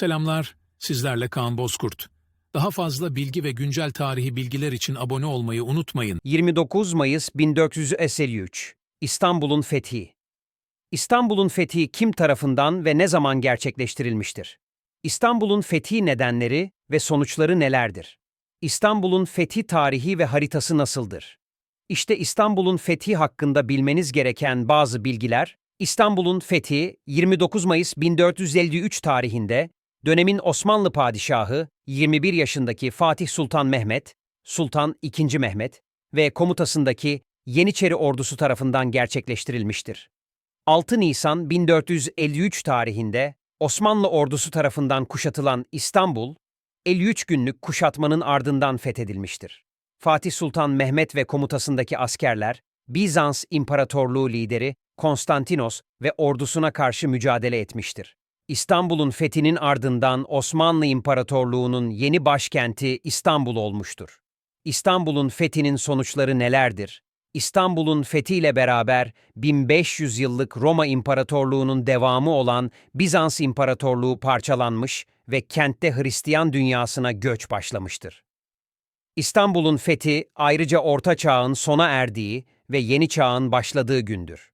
Selamlar, sizlerle Kaan Bozkurt. Daha fazla bilgi ve güncel tarihi bilgiler için abone olmayı unutmayın. 29 Mayıs 1453 İstanbul'un fethi İstanbul'un fethi kim tarafından ve ne zaman gerçekleştirilmiştir? İstanbul'un fethi nedenleri ve sonuçları nelerdir? İstanbul'un fethi tarihi ve haritası nasıldır? İşte İstanbul'un fethi hakkında bilmeniz gereken bazı bilgiler, İstanbul'un fethi 29 Mayıs 1453 tarihinde dönemin Osmanlı padişahı 21 yaşındaki Fatih Sultan Mehmet, Sultan II. Mehmet ve komutasındaki Yeniçeri ordusu tarafından gerçekleştirilmiştir. 6 Nisan 1453 tarihinde Osmanlı ordusu tarafından kuşatılan İstanbul, 53 günlük kuşatmanın ardından fethedilmiştir. Fatih Sultan Mehmet ve komutasındaki askerler, Bizans İmparatorluğu lideri Konstantinos ve ordusuna karşı mücadele etmiştir. İstanbul'un fethinin ardından Osmanlı İmparatorluğu'nun yeni başkenti İstanbul olmuştur. İstanbul'un fethinin sonuçları nelerdir? İstanbul'un fethiyle beraber 1500 yıllık Roma İmparatorluğu'nun devamı olan Bizans İmparatorluğu parçalanmış ve kentte Hristiyan dünyasına göç başlamıştır. İstanbul'un fethi ayrıca Orta Çağ'ın sona erdiği ve Yeni Çağ'ın başladığı gündür.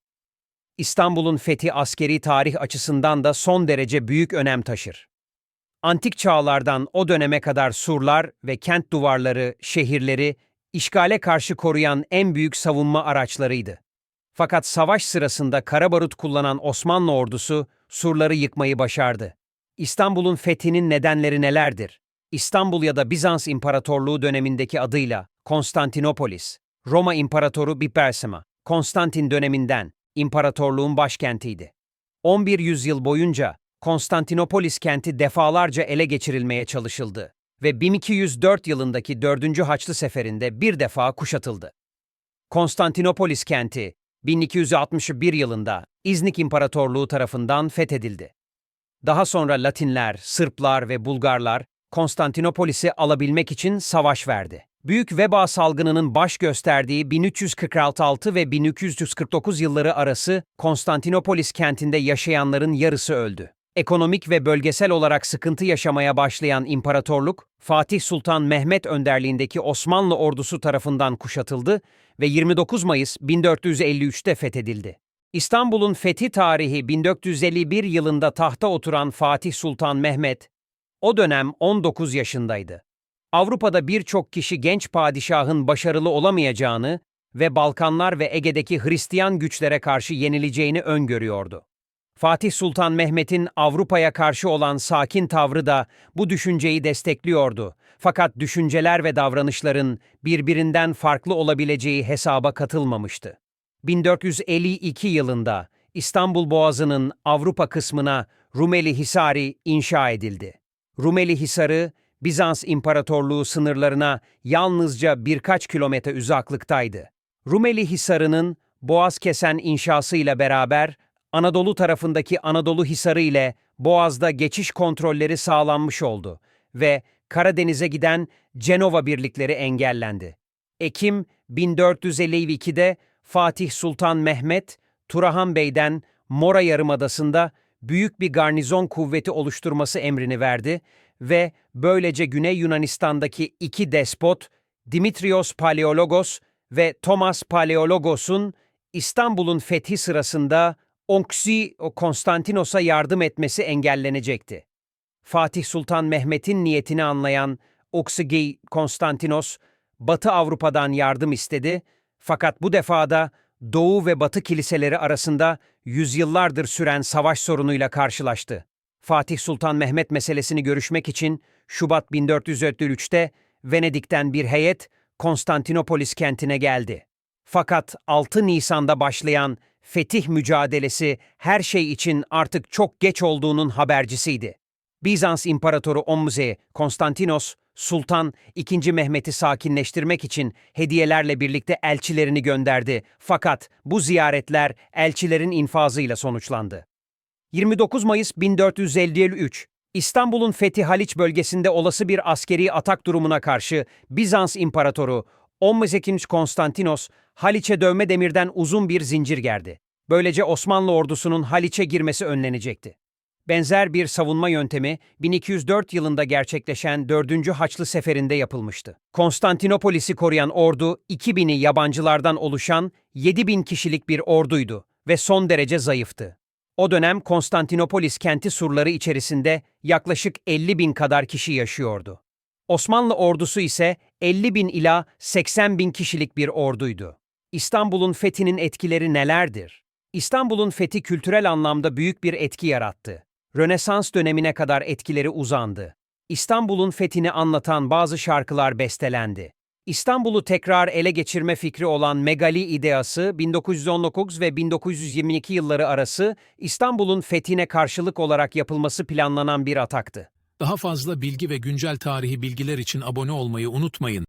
İstanbul'un fethi askeri tarih açısından da son derece büyük önem taşır. Antik çağlardan o döneme kadar surlar ve kent duvarları, şehirleri işgale karşı koruyan en büyük savunma araçlarıydı. Fakat savaş sırasında karabarut kullanan Osmanlı ordusu surları yıkmayı başardı. İstanbul'un fethinin nedenleri nelerdir? İstanbul ya da Bizans İmparatorluğu dönemindeki adıyla Konstantinopolis, Roma İmparatoru Bipersima, Konstantin döneminden imparatorluğun başkentiydi. 11 yüzyıl boyunca Konstantinopolis kenti defalarca ele geçirilmeye çalışıldı ve 1204 yılındaki 4. Haçlı Seferi'nde bir defa kuşatıldı. Konstantinopolis kenti 1261 yılında İznik İmparatorluğu tarafından fethedildi. Daha sonra Latinler, Sırplar ve Bulgarlar Konstantinopolis'i alabilmek için savaş verdi. Büyük veba salgınının baş gösterdiği 1346 ve 1249 yılları arası Konstantinopolis kentinde yaşayanların yarısı öldü. Ekonomik ve bölgesel olarak sıkıntı yaşamaya başlayan imparatorluk, Fatih Sultan Mehmet önderliğindeki Osmanlı ordusu tarafından kuşatıldı ve 29 Mayıs 1453'te fethedildi. İstanbul'un fethi tarihi 1451 yılında tahta oturan Fatih Sultan Mehmet, o dönem 19 yaşındaydı. Avrupa'da birçok kişi genç padişahın başarılı olamayacağını ve Balkanlar ve Ege'deki Hristiyan güçlere karşı yenileceğini öngörüyordu. Fatih Sultan Mehmet'in Avrupa'ya karşı olan sakin tavrı da bu düşünceyi destekliyordu. Fakat düşünceler ve davranışların birbirinden farklı olabileceği hesaba katılmamıştı. 1452 yılında İstanbul Boğazı'nın Avrupa kısmına Rumeli Hisari inşa edildi. Rumeli Hisarı, Bizans İmparatorluğu sınırlarına yalnızca birkaç kilometre uzaklıktaydı. Rumeli Hisarı'nın Boğaz kesen inşasıyla beraber Anadolu tarafındaki Anadolu Hisarı ile Boğaz'da geçiş kontrolleri sağlanmış oldu ve Karadeniz'e giden Cenova birlikleri engellendi. Ekim 1452'de Fatih Sultan Mehmet, Turahan Bey'den Mora Yarımadası'nda büyük bir garnizon kuvveti oluşturması emrini verdi ve böylece Güney Yunanistan'daki iki despot, Dimitrios Paleologos ve Thomas Paleologos'un İstanbul'un fethi sırasında Onksi Konstantinos'a yardım etmesi engellenecekti. Fatih Sultan Mehmet'in niyetini anlayan Oksigi Konstantinos, Batı Avrupa'dan yardım istedi fakat bu defada Doğu ve Batı kiliseleri arasında yüzyıllardır süren savaş sorunuyla karşılaştı. Fatih Sultan Mehmet meselesini görüşmek için Şubat 1453'te Venedik'ten bir heyet Konstantinopolis kentine geldi. Fakat 6 Nisan'da başlayan fetih mücadelesi her şey için artık çok geç olduğunun habercisiydi. Bizans İmparatoru Ommuze Konstantinos, Sultan II. Mehmet'i sakinleştirmek için hediyelerle birlikte elçilerini gönderdi. Fakat bu ziyaretler elçilerin infazıyla sonuçlandı. 29 Mayıs 1453 İstanbul'un Fethi Haliç bölgesinde olası bir askeri atak durumuna karşı Bizans İmparatoru 18. Konstantinos, Haliç'e dövme demirden uzun bir zincir gerdi. Böylece Osmanlı ordusunun Haliç'e girmesi önlenecekti. Benzer bir savunma yöntemi 1204 yılında gerçekleşen 4. Haçlı Seferi'nde yapılmıştı. Konstantinopolis'i koruyan ordu 2000'i yabancılardan oluşan 7000 kişilik bir orduydu ve son derece zayıftı. O dönem Konstantinopolis kenti surları içerisinde yaklaşık 50 bin kadar kişi yaşıyordu. Osmanlı ordusu ise 50 bin ila 80 bin kişilik bir orduydu. İstanbul'un fethinin etkileri nelerdir? İstanbul'un fethi kültürel anlamda büyük bir etki yarattı. Rönesans dönemine kadar etkileri uzandı. İstanbul'un fethini anlatan bazı şarkılar bestelendi. İstanbul'u tekrar ele geçirme fikri olan Megali ideası 1919 ve 1922 yılları arası İstanbul'un fethine karşılık olarak yapılması planlanan bir ataktı. Daha fazla bilgi ve güncel tarihi bilgiler için abone olmayı unutmayın.